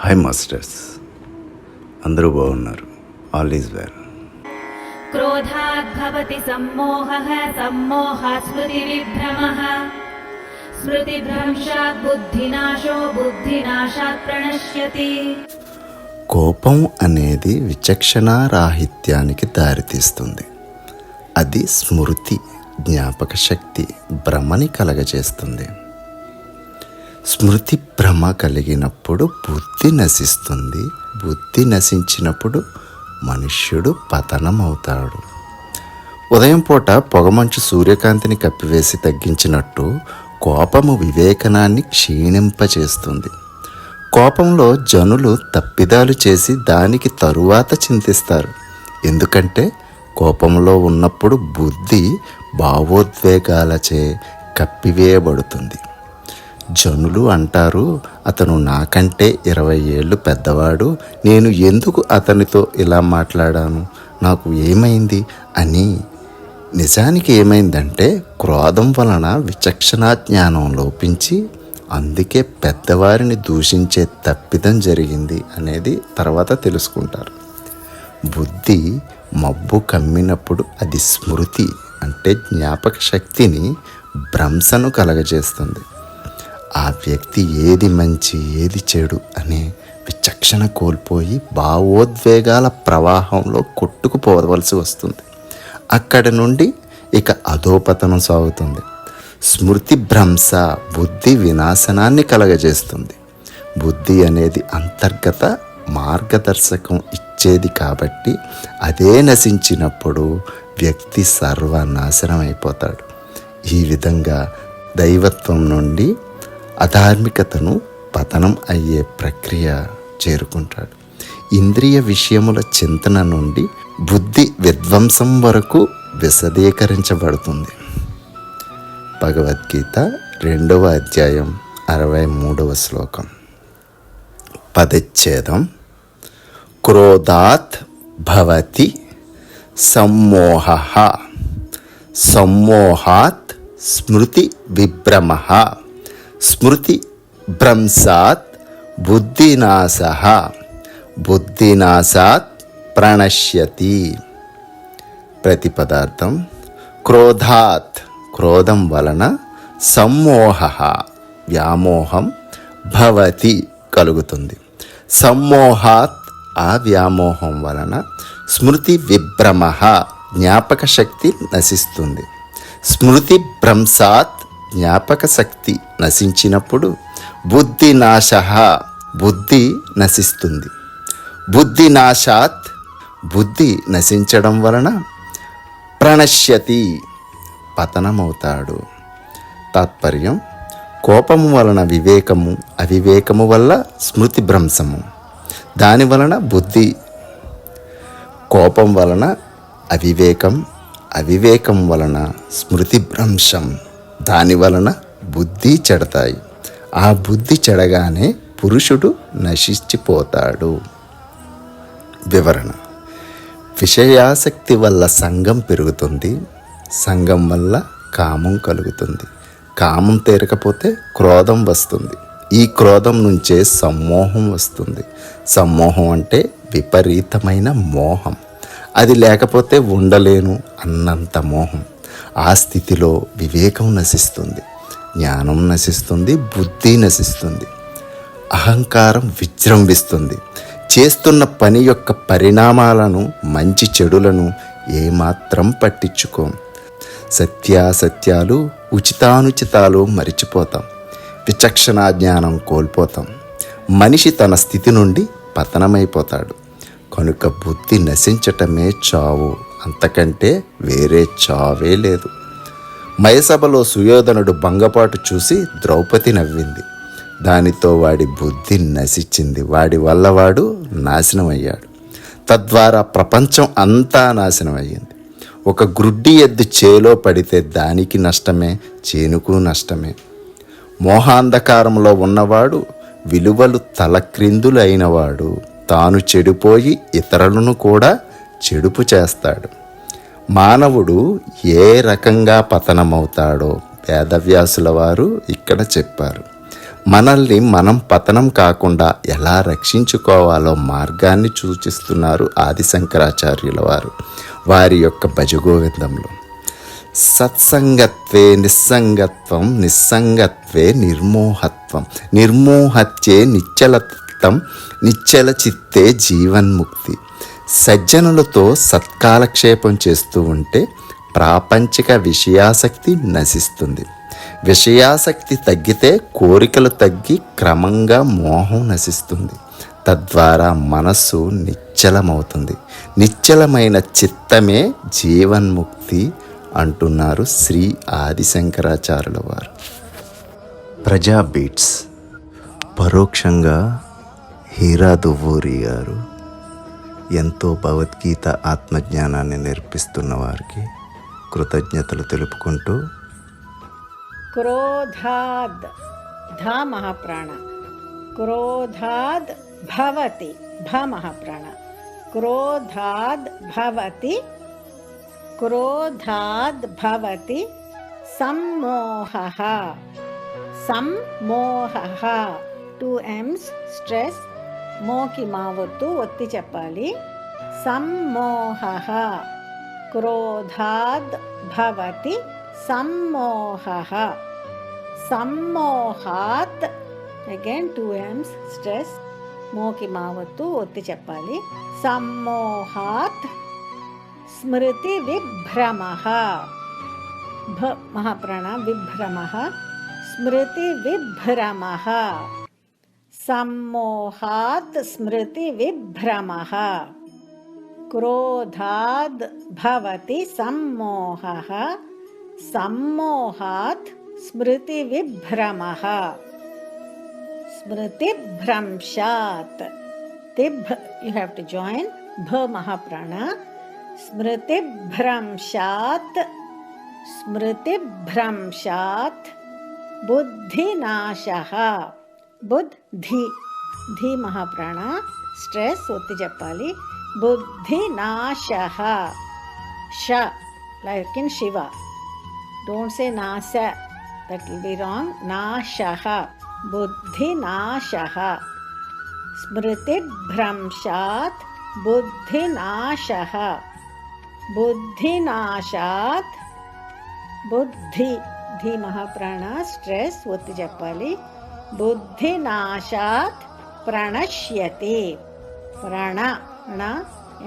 Hi masters అందరూ బాగున్నారు. All is well క్రోధాద్భవతి సమ్మోహ సమ్మోహ స్మృతి విభ్రమ. స్మృతిభ్రంశాత్ బుద్ధినాశో బుద్ధినాశాత్ ప్రణశ్యతి. కోపం అనేది విచక్షణ రాహిత్యానికి దారితీస్తుంది. అది స్మృతి జ్ఞాపక శక్తి భ్రమని కలగజేస్తుంది. స్మృతి భ్రమ కలిగినప్పుడు బుద్ధి నశిస్తుంది. బుద్ధి నశించినప్పుడు మనుష్యుడు పతనమవుతాడు. ఉదయం పూట పొగమంచు సూర్యకాంతిని కప్పివేసి తగ్గించినట్టు కోపము వివేకనాన్ని క్షీణింపచేస్తుంది. కోపంలో జనులు తప్పిదాలు చేసి దానికి తరువాత చింతిస్తారు. ఎందుకంటే కోపంలో ఉన్నప్పుడు బుద్ధి భావోద్వేగాలచే కప్పివేయబడుతుంది. జనులు అంటారు. అతను నాకంటే ఇరవై ఏళ్ళు పెద్దవాడు. నేను ఎందుకు అతనితో ఇలా మాట్లాడాను? నాకు ఏమైంది? అని. నిజానికి ఏమైందంటే క్రోధం వలన విచక్షణా జ్ఞానం లోపించి అందుకే పెద్దవారిని దూషించే తప్పిదం జరిగింది అనేది తర్వాత తెలుసుకుంటారు. బుద్ధి మబ్బు కమ్మినప్పుడు అది స్మృతి అంటే జ్ఞాపక శక్తిని భ్రంశను కలగజేస్తుంది. ఆ వ్యక్తి ఏది మంచి ఏది చెడు అనే విచక్షణ కోల్పోయి భావోద్వేగాల ప్రవాహంలో కొట్టుకుపోవలసి వస్తుంది. అక్కడి నుండి ఇక అధోపతనం సాగుతుంది. స్మృతి భ్రంశ బుద్ధి వినాశనాన్ని కలగజేస్తుంది. బుద్ధి అనేది అంతర్గత మార్గదర్శకం ఇచ్చేది కాబట్టి అదే నశించినప్పుడు వ్యక్తి సర్వనాశనం అయిపోతాడు ఈ విధంగా దైవత్వం నుండి అధార్మికతను పతనం అయ్యే ప్రక్రియ చేరుకుంటాడు. ఇంద్రియ విషయముల చింతన నుండి బుద్ధి విధ్వంసం వరకు విశదీకరించబడుతుంది. భగవద్గీత రెండవ అధ్యాయం అరవై మూడవ శ్లోకం. పదచ్ఛేదం క్రోధాత్ భవతి సమ్మోహ. సమ్మోహాత్ స్మృతి విభ్రమ. స్మృతి భ్రంశాత్ బుద్ధినాశ బుద్ధినాశాత్ ప్రణశ్యతి. ప్రతిపదార్థం క్రోధాత్ క్రోధం వలన సమ్మోహ వ్యామోహం భవతి కలుగుతుంది. సమ్మోహాత్ ఆ వ్యామోహం వలన స్మృతి విభ్రమ జ్ఞాపక శక్తి నశిస్తుంది. స్మృతి భ్రంశాత్ జ్ఞాపక శక్తి నశించినప్పుడు బుద్ధి నాశ బుద్ధి నశిస్తుంది. బుద్ధి నాశాత్ బుద్ధి నశించడం వలన ప్రణశ్యతి పతనమవుతాడు. తాత్పర్యం కోపము వలన వివేకము అవివేకము వల్ల స్మృతి భ్రంశము. దాని వలన బుద్ధి కోపం వలన అవివేకం అవివేకం వలన స్మృతి భ్రంశం. దాని వలన బుద్ధి చెడతాయి. ఆ బుద్ధి చెడగానే పురుషుడు నశించిపోతాడు. వివరణ. విషయాసక్తి వల్ల సంఘం పెరుగుతుంది. సంఘం వల్ల కామం కలుగుతుంది. కామం తీరకపోతే క్రోధం వస్తుంది. ఈ క్రోధం నుంచే సమ్మోహం వస్తుంది. సమ్మోహం అంటే విపరీతమైన మోహం. అది లేకపోతే ఉండలేను అన్నంత మోహం. ఆ స్థితిలో వివేకం నశిస్తుంది జ్ఞానం నశిస్తుంది బుద్ధి నశిస్తుంది. అహంకారం విజృంభిస్తుంది. చేస్తున్న పని యొక్క పరిణామాలను మంచి చెడులను ఏమాత్రం పట్టించుకోం. సత్యాసత్యాలు ఉచితానుచితాలు మరిచిపోతాం. విచక్షణా జ్ఞానం కోల్పోతాం. మనిషి తన స్థితి నుండి పతనమైపోతాడు. కనుక బుద్ధి నశించటమే చావు. అంతకంటే వేరే చావే లేదు. మయసభలో సుయోధనుడు భంగపాటు చూసి ద్రౌపది నవ్వింది. దానితో వాడి బుద్ధి నశించింది. వాడి వల్ల వాడు నాశనమయ్యాడు. తద్వారా ప్రపంచం అంతా నాశనమయ్యింది. ఒక గ్రుడ్డి ఎద్దు చేలో పడితే దానికి నష్టమే చేనుకు నష్టమే. మోహాంధకారంలో ఉన్నవాడు విలువలు తలక్రిందులైనవాడు. అయినవాడు తాను చెడిపోయి ఇతరులను కూడా చెడుపు చేస్తాడు. మానవుడు ఏ రకంగా పతనమవుతాడో వేదవ్యాసుల వారు ఇక్కడ చెప్పారు. మనల్ని మనం పతనం కాకుండా ఎలా రక్షించుకోవాలో మార్గాన్ని సూచిస్తున్నారు ఆది శంకరాచార్యుల వారు వారి యొక్క భజగోవిందంలో. సత్సంగత్వే నిస్సంగత్వం నిస్సంగత్వే నిర్మోహత్వం నిర్మోహత్యే నిచ్చలత్వం నిశ్చల చిత్తే జీవన్ముక్తి. సజ్జనులతో సత్కాలక్షేపం చేస్తూ ఉంటే ప్రాపంచిక విషయాసక్తి నశిస్తుంది. విషయాసక్తి తగ్గితే కోరికలు తగ్గి క్రమంగా మోహం నశిస్తుంది. తద్వారా మనస్సు నిశ్చలమవుతుంది. నిశ్చలమైన చిత్తమే జీవన్ముక్తి అంటున్నారు శ్రీ ఆదిశంకరాచార్యుల వారు. ప్రజా బీట్స్. పరోక్షంగా హీరా దువ్వూరి గారు ఎంతో భగవద్గీత ఆత్మజ్ఞానాన్ని నేర్పిస్తున్న వారికి కృతజ్ఞతలు తెలుపుకుంటూ క్రోధాద్ ధా మహాప్రాణ. క్రోధాద్ భవతి భ మహాప్రాణ. క్రోధాద్ భవతి క్రోధాద్ భవతి సమ్మోహ. సమ్మోహ. టూ ఎమ్స్ స్ట్రెస్ మోకి మావొత్తు ఒత్తి చెప్పాలి సమ్మోహ క్రోధాద్ భవతి సమ్మోహ సమ్మోహాత్ అగైన్ టూ ఎమ్స్ స్ట్రెస్ మోకి మావత్తు ఒత్తి చెప్పాలి సమ్మోహాత్ స్మృతి విభ్రమ భ మహాప్రాణ విభ్రమ స్మృతి విభ్రమ सम्मोहाद् स्मृतिविभ्रमः। क्रोधाद् भवति सम्मोहः, सम्मोहात् स्मृति विभ्रमः स्मृति स्मृतिभ्रंशात्। तिभ् यू हैव टू जॉइन भ महाप्राण। स्मृतिभ्रंशात्। स्मृतिभ्रंशात्। बुद्धिनाशः। ಬುದ್ಧಿ ಧಿ ಮಹಾಪ್ರಾಣ ಸ್ಟ್ರೆಸ್ ಒತ್ತಿ ಜಪ್ಪಾಲಿ ಬುದ್ಧಿ ನಾಶಃ ಶ like in Shiva don't say ನಾಸ ದಟ್ ವಿಲ್ ಬಿ ರಾಂಗ್ ನಾಶಃ ಬುದ್ಧಿ ನಾಶಃ स्मृतिभ्रंशात् बुद्धिनाशः बुद्धिनाशात् बुद्धि धीमः प्राण स्ट्रेस् उत्जपलि बुद्धिनाशात् प्रणश्यते। प्रण ण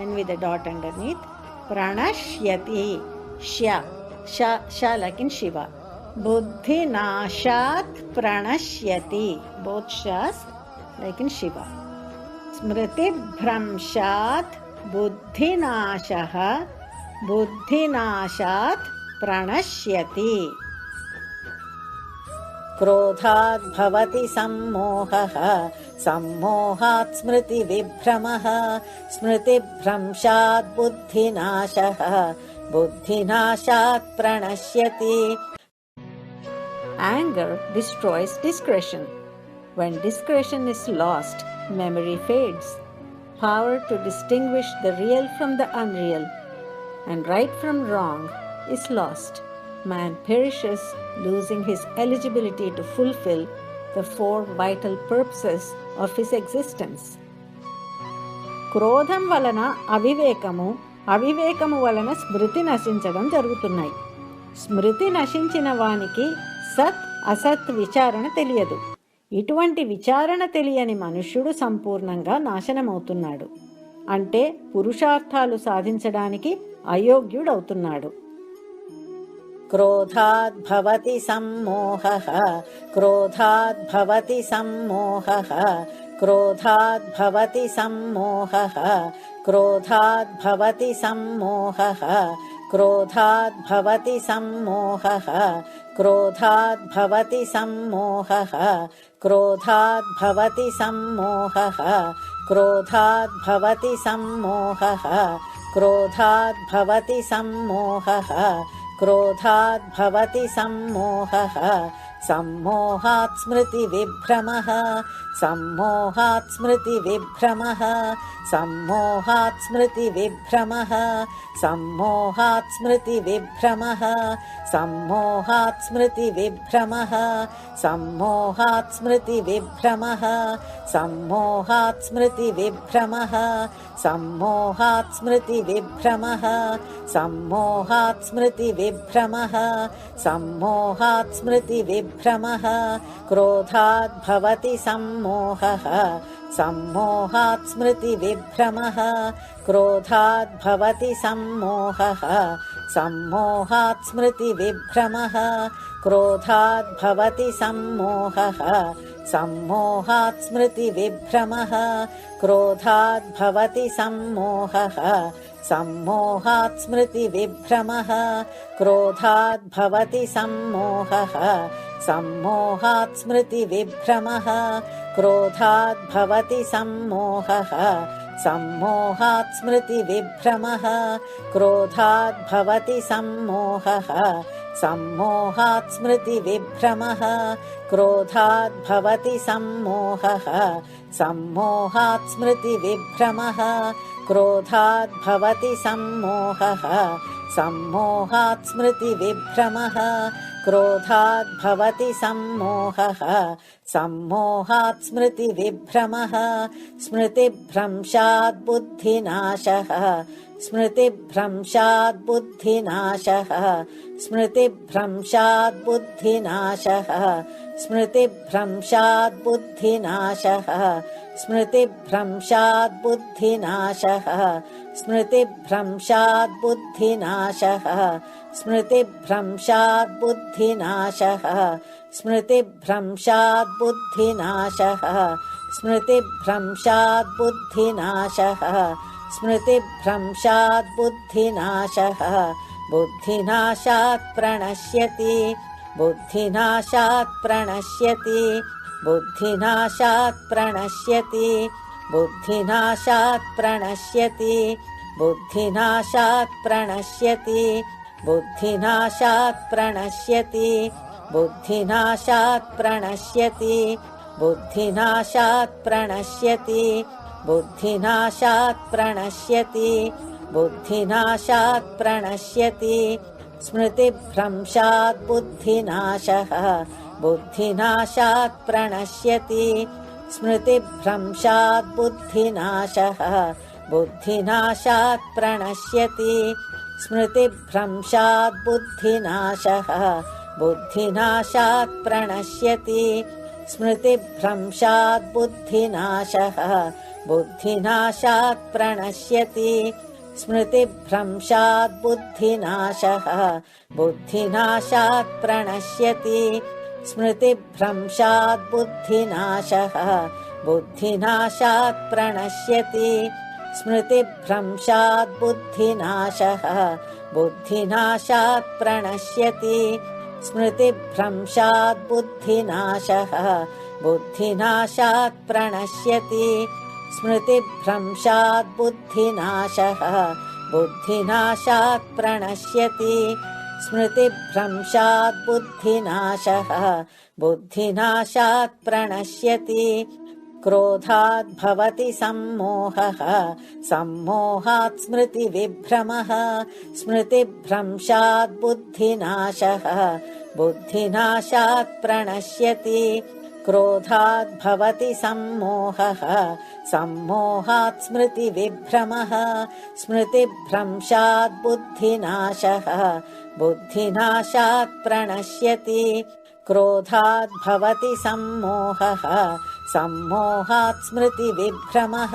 एंड विद डॉट अंडरनीथ प्रणश्यति। श्य श श लेकिन शिवा बुद्धिनाशात् प्रणश्यति। बोथ शास लेकिन शिवा स्मृतिभ्रंशात् बुद्धिनाशः। बुद्धिनाशात् प्रणश्यति। क्रोधात् भवति सम्मोहः सम्मोहात् स्मृतिविभ्रमः स्मृतिभ्रंशात् बुद्धिनाशः बुद्धिनाशात् प्रणश्यति Anger destroys discretion. When discretion is lost, memory fades. Power to distinguish the real from the unreal and right from wrong is lost. Man perishes, losing his eligibility to fulfill the four vital purposes of his existence. క్రోధం వలన అవివేకము అవివేకము వలన స్మృతి నశించడం జరుగుతున్నాయి. స్మృతి నశించిన వానికి సత్ అసత్ విచారణ తెలియదు. ఇటువంటి విచారణ తెలియని మనుష్యుడు సంపూర్ణంగా నాశనమవుతున్నాడు. అంటే పురుషార్థాలు సాధించడానికి అయోగ్యుడవుతున్నాడు. क्रोधाद्भवति सम्मोहः। क्रोधाद्भवति सम्मोहः। क्रोधाद्भवति सम्मोहः। क्रोधाद्भवति सम्मोहः। क्रोधाद्भवति सम्मोहः। क्रोधाद्भवति सम्मोहः। क्रोधाद्भवति सम्मोहः। क्रोधाद्भवति सम्मोहः। क्रोधाद्भवति सम्मोहः। क्रोधाद्भवति सम्मोहः। सम्मोहात् स्मृतिविभ्रमः सम्मोहात् स्मृतिविभ्रमः सम्मोहात् स्मृतिविभ्रमः सम्मोहात् स्मृतिविभ्रमः सम्मोहात् स्मृतिविभ्रमः सम्मोहात् स्मृतिविभ्रमः सम्मोहात् स्मृतिविभ्रमः सम्मोहात् स्मृतिविभ्रमः सम्मोहात् स्मृतिविभ्रमः सम्मोहात् स्मृतिविभ्रमः भ्रमः क्रोधाद्भवति सम्मोहः सम्मोहात् स्मृतिविभ्रमः क्रोधाद्भवति सम्मोहः सम्मोहात् स्मृतिविभ्रमः क्रोधाद्भवति सम्मोहः सम्मोहात् स्मृतिविभ्रमः क्रोधाद्भवति सम्मोहः सम्मोहात् स्मृतिविभ्रमः क्रोधाद्भवति सम्मोहः सम्मोहात् स्मृतिविभ्रमः क्रोधात् भवति सम्मोहः सम्मोहात् स्मृतिविभ्रमः क्रोधात् भवति सम्मोहः सम्मोहात् स्मृतिविभ्रमः क्रोधात् भवति सम्मोहः सम्मोहात् स्मृतिविभ्रमः क्रोधात् भवति सम्मोहः सम्मोहात् स्मृतिविभ्रमः क्रोधात् भवति सम्मोहः सम्मोहात् स्मृतिविभ्रमः स्मृतिभ्रंशात् बुद्धिनाशः स्मृतिभ्रंशात् बुद्धिनाशः स्मृतिभ्रंशात् बुद्धिनाशः स्मृतिभ्रंशात् बुद्धिनाशः स्मृतिभ्रंशाद्बुद्धिनाशः। स्मृतिभ्रंशाद्बुद्धिनाशः। स्मृतिभ्रंशाद्बुद्धिनाशः। स्मृतिभ्रंशाद्बुद्धिनाशः। स्मृतिभ्रंशाद्बुद्धिनाशः। स्मृतिभ्रंशाद्बुद्धिनाशः। बुद्धिनाशात् प्रणश्यति। बुद्धिनाशात् प्रणश्यति। बुद्धिनाशात् प्रणश्यति बुद्धिनाशात् प्रणश्यति बुद्धिनाशात् प्रणश्यति बुद्धिनाशात् प्रणश्यति बुद्धिनाशात् प्रणश्यति बुद्धिनाशात् प्रणश्यति बुद्धिनाशात् प्रणश्यति बुद्धिनाशात् प्रणश्यति स्मृतिभ्रंशात् बुद्धिनाशः बुद्धिनाशात् प्रणश्यति। स्मृतिभ्रंशात् बुद्धिनाशः। बुद्धिनाशात् प्रणश्यति। स्मृतिभ्रंशात् बुद्धिनाशः। बुद्धिनाशात् प्रणश्यति। स्मृतिभ्रंशात् बुद्धिनाशः। बुद्धिनाशात् प्रणश्यति। स्मृतिभ्रंशात् बुद्धिनाशः। बुद्धिनाशात् प्रणश्यति स्मृतिभ्रंशात् बुद्धिनाशः बुद्धिनाशात् प्रणश्यति। स्मृतिभ्रंशात् बुद्धिनाशः बुद्धिनाशात् प्रणश्यति। स्मृतिभ्रंशात् बुद्धिनाशः बुद्धिनाशात् प्रणश्यति। स्मृतिभ्रंशात् बुद्धिनाशः बुद्धिनाशात् प्रणश्यति स्मृतिभ्रंशात् बुद्धिनाशः। बुद्धिनाशात् प्रणश्यति। क्रोधात् भवति सम्मोहः। सम्मोहात् स्मृतिविभ्रमः। स्मृतिभ्रंशात् बुद्धिनाशः। बुद्धिनाशात् प्रणश्यति क्रोधात् भवति सम्मोहः सम्मोहात् स्मृतिविभ्रमः स्मृतिभ्रंशात् बुद्धिनाशः बुद्धिनाशात् प्रणश्यति। क्रोधात् भवति सम्मोहः सम्मोहात् स्मृतिविभ्रमः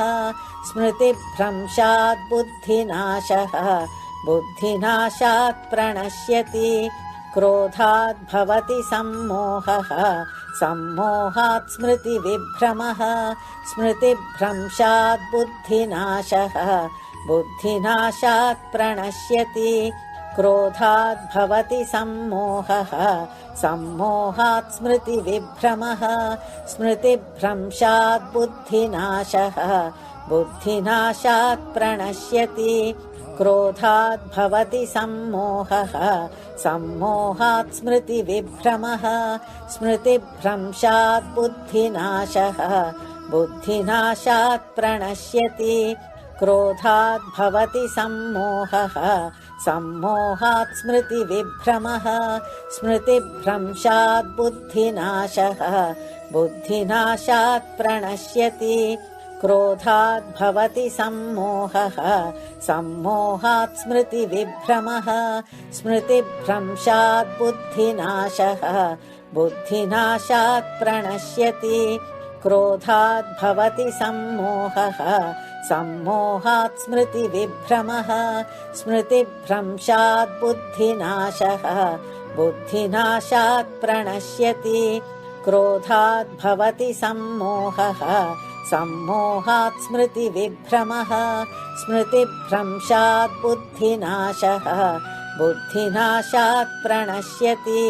स्मृतिभ्रंशात् बुद्धिनाशः बुद्धिनाशात् प्रणश्यति। क्रोधात् भवति सम्मोहः सम्मोहात् स्मृतिविभ्रमः। स्मृतिभ्रंशात् बुद्धिनाशः। बुद्धिनाशात् प्रणश्यति। क्रोधात् भवति सम्मोहः। सम्मोहात् स्मृतिविभ्रमः। स्मृतिभ्रंशात् बुद्धिनाशः। बुद्धिनाशात् प्रणश्यति क्रोधात् भवति सम्मोहः। सम्मोहात् स्मृतिविभ्रमः। स्मृतिभ्रंशात् बुद्धिनाशः। बुद्धिनाशात् प्रणश्यति। क्रोधात् भवति सम्मोहः। सम्मोहात् स्मृतिविभ्रमः। स्मृतिभ्रंशात् बुद्धिनाशः। बुद्धिनाशात् प्रणश्यति क्रोधात् भवति सम्मोहः। सम्मोहात् स्मृतिविभ्रमः। स्मृतिभ्रंशात् बुद्धिनाशः। बुद्धिनाशात् प्रणश्यति। क्रोधात् भवति सम्मोहः। सम्मोहात् स्मृतिविभ्रमः। स्मृतिभ्रंशात् बुद्धिनाशः। बुद्धिनाशात् प्रणश्यति। क्रोधात् भवति सम्मोहः सम्मोहात् स्मृतिविभ्रमः स्मृतिभ्रंशात् बुद्धिनाशः बुद्धिनाशात् प्रणश्यति